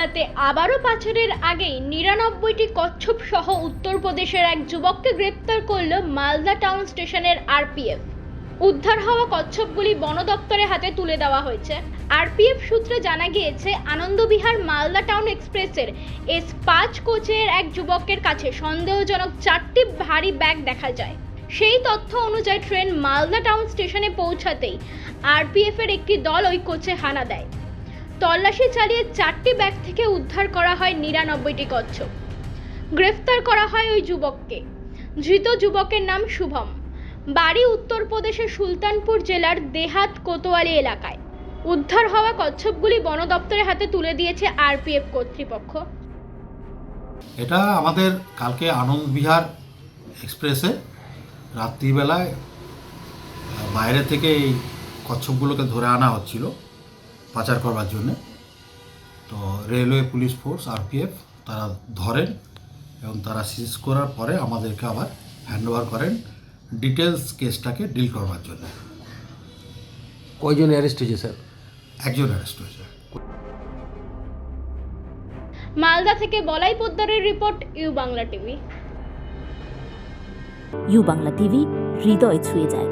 যাতে আবারও পাচারের আগেই নিরানব্বইটি কচ্ছপ সহ উত্তরপ্রদেশের এক যুবককে গ্রেপ্তার করল মালদা টাউন স্টেশনের আরপিএফ। উদ্ধার হওয়া কচ্ছপগুলি বন দপ্তরের হাতে তুলে দেওয়া হয়েছে। আরপিএফ সূত্রে জানা গিয়েছে, আনন্দবিহার মালদা টাউন এক্সপ্রেসের এস পাঁচ কোচের এক যুবকের কাছে সন্দেহজনক চারটি ভারী ব্যাগ দেখা যায়। সেই তথ্য অনুযায়ী ট্রেন মালদা টাউন স্টেশনে পৌঁছাতেই আরপিএফ এর একটি দল ওই কোচে হানা দেয়। তল্লাশি চালিয়ে চারটি ব্যাগ থেকে উদ্ধার করা হয় নিরানব্বইটি কচ্ছপ। গ্রেফতার করা হয় ওই যুবককে। ধৃত যুবকের নাম শুভম। বাড়ি উত্তরপ্রদেশের সুলতানপুর জেলার দেহাত কোতোয়ালি এলাকায়। উদ্ধার হওয়া কচ্ছপগুলি বন দপ্তরের হাতে তুলে দিয়েছে আরপিএফ কর্তৃপক্ষ। এটা আমাদের কালকে আনন্দ বিহার এক্সপ্রেসে রাত্রিবেলায় বাইরে থেকে এই কচ্ছপগুলোকে ধরে আনা হচ্ছিল। পাচার করবার জন্যে। তো রেলওয়ে পুলিশ ফোর্স আরপিএফ তারা ধরেন এবং তারা সিজ করার পরে আমাদেরকে আবার হ্যান্ডওভার করেন ডিটেলস কেসটাকে ডিল করবার জন্য। কয়জন অ্যারেস্ট হয়েছে স্যার? একজন অ্যারেস্ট হয়েছে। মালদা থেকে Balai পোদ্দারের report U Bangla TV. U Bangla TV হৃদয় ছুঁয়ে যায়।